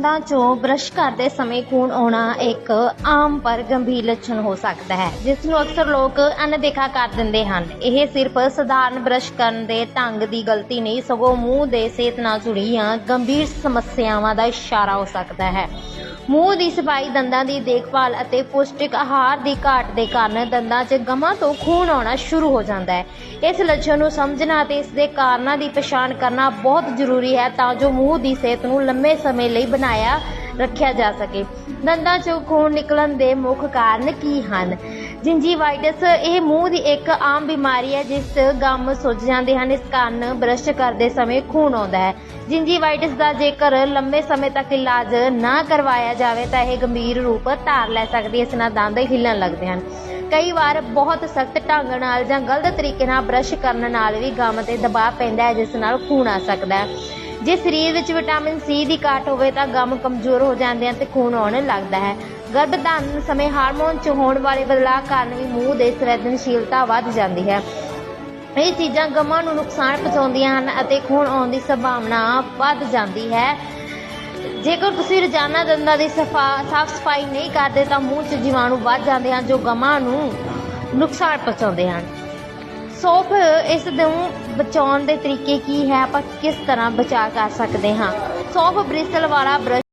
ਦੰਦਾਂ 'ਚੋਂ ਬ੍ਰਸ਼ ਕਰਦੇ ਸਮੇਂ ਖੂਨ ਆਉਣਾ ਇੱਕ ਆਮ ਪਰ ਗੰਭੀਰ ਲੱਛਣ ਹੋ ਸਕਦਾ ਹੈ, ਜਿਸ ਨੂੰ ਅਕਸਰ ਲੋਕ ਅਣਦੇਖਾ ਕਰ ਦਿੰਦੇ ਹਨ। ਇਹ ਸਿਰਫ ਸਧਾਰਨ ਬ੍ਰਸ਼ ਕਰਨ ਦੇ ਢੰਗ ਦੀ ਗਲਤੀ ਨਹੀਂ, ਸਗੋਂ ਮੂੰਹ ਦੇ ਸਿਹਤ ਨਾਲ ਜੁੜੀਆਂ ਗੰਭੀਰ ਸਮੱਸਿਆਵਾਂ ਦਾ ਇਸ਼ਾਰਾ ਹੋ ਸਕਦਾ ਹੈ। ਮੂੰਹ ਦੀ ਸਫ਼ਾਈ, ਦੰਦਾਂ ਦੀ ਦੇਖਭਾਲ ਅਤੇ ਪੌਸ਼ਟਿਕ ਆਹਾਰ ਦੀ ਘਾਟ ਦੇ ਕਾਰਨ ਦੰਦਾਂ 'ਚ ਗਮਾਂ ਤੋਂ ਖੂਨ ਆਉਣਾ ਸ਼ੁਰੂ ਹੋ ਜਾਂਦਾ ਹੈ। ਇਸ ਲੱਛਣ ਨੂੰ ਸਮਝਣਾ ਅਤੇ ਇਸ ਦੇ ਕਾਰਨਾਂ ਦੀ ਪਛਾਣ ਕਰਨਾ ਬਹੁਤ ਜ਼ਰੂਰੀ ਹੈ ਤਾਂ ਜੋ ਮੂੰਹ ਦੀ ਸਿਹਤ ਨੂੰ ਲੰਮੇ ਸਮੇਂ ਲਈ ਬਣਾਇਆ ਰੱਖਿਆ ਜਾ ਸਕੇ। ਦੰਦਾਂ 'ਚੋਂ ਖੂਨ ਨਿਕਲਣ ਦੇ ਮੁੱਖ ਕਾਰਨ ਕੀ ਹਨ? ਜਿੰਜੀਵਾਈਟਸ ਇਹ ਮੂੰਹ ਦੀ ਇੱਕ ਆਮ ਬਿਮਾਰੀ ਹੈ, ਜਿਸ ਗਮ ਸੁੱਜ ਜਾਂਦੇ ਹਨ। ਇਸ ਕਾਰਨ ਬ੍ਰਸ਼ ਕਰਦੇ ਸਮੇਂ ਖੂਨ ਆਉਂਦਾ ਹੈ। ਜਿੰਜੀਵਾਈਟਸ ਦਾ ਜੇਕਰ ਲੰਬੇ ਸਮੇਂ ਤੱਕ ਇਲਾਜ ਨਾ ਕਰਵਾਇਆ ਜਾਵੇ, ਤਾਂ ਇਹ ਗੰਭੀਰ ਰੂਪ ਧਾਰ ਲੈ ਸਕਦੀ ਹੈ। ਇਸ ਨਾਲ ਦੰਦ ਹਿੱਲਣ ਲੱਗਦੇ ਹਨ। ਕਈ ਵਾਰ ਬਹੁਤ ਸਖਤ ਢੰਗ ਨਾਲ ਜਾਂ ਗਲਤ ਤਰੀਕੇ ਨਾਲ ਬਰਸ਼ ਕਰਨ ਨਾਲ ਵੀ ਗਮ ਤੇ ਦਬਾਅ ਪੈਂਦਾ ਹੈ, ਜਿਸ ਨਾਲ ਖੂਨ ਆ ਸਕਦਾ ਹੈ। ਜੇ ਸਰੀਰ ਵਿੱਚ ਵਿਟਾਮਿਨ ਸੀ ਦੀ ਘਾਟ ਹੋਵੇ ਤਾਂ ਗਮ ਕਮਜ਼ੋਰ ਹੋ ਜਾਂਦੇ ਹਨ ਤੇ ਖੂਨ ਆਉਣ ਲੱਗਦਾ ਹੈ। ਗਰਭਧਾਰਨ ਸਮੇਂ ਹਾਰਮੋਨ 'ਚ ਹੋਣ ਵਾਲੇ ਬਦਲਾਅ ਕਾਰਨ ਵੀ ਮੂੰਹ ਦੇ ਸੰਵੇਦਨਸ਼ੀਲਤਾ ਵੱਧ ਜਾਂਦੀ ਹੈ। ਇਹ ਚੀਜ਼ਾਂ ਗਮਾਂ ਨੂੰ ਨੁਕਸਾਨ ਪਹੁੰਚਾਉਂਦੀਆਂ ਹਨ ਅਤੇ ਖੂਨ ਆਉਣ ਦੀ ਸੰਭਾਵਨਾ ਵੱਧ ਜਾਂਦੀ ਹੈ। ਜੇਕਰ ਤੁਸੀਂ ਰੋਜ਼ਾਨਾ ਦੰਦਾਂ ਦੀ ਸਫਾ, ਸਾਫ਼ ਸਫ਼ਾਈ ਨਹੀਂ ਕਰਦੇ ਤਾਂ ਮੂੰਹ 'ਚ ਜੀਵਾਣੂ ਵੱਧ ਜਾਂਦੇ ਹਨ ਜੋ ਗਮਾਂ ਨੂੰ ਨੁਕਸਾਨ ਪਹੁੰਚਾਉਂਦੇ ਹਨ। ਸੋਪ ਇਸ ਨੂੰ ਬਚਾਉਣ ਦੇ ਤਰੀਕੇ ਕੀ ਹੈ? ਆਪਾਂ ਕਿਸ ਤਰ੍ਹਾਂ ਬਚਾ ਕਰ ਸਕਦੇ ਹਾਂ? ਸੋਪ ਬ੍ਰਿਸਟਲ ਵਾਲਾ ਬ੍ਰਸ਼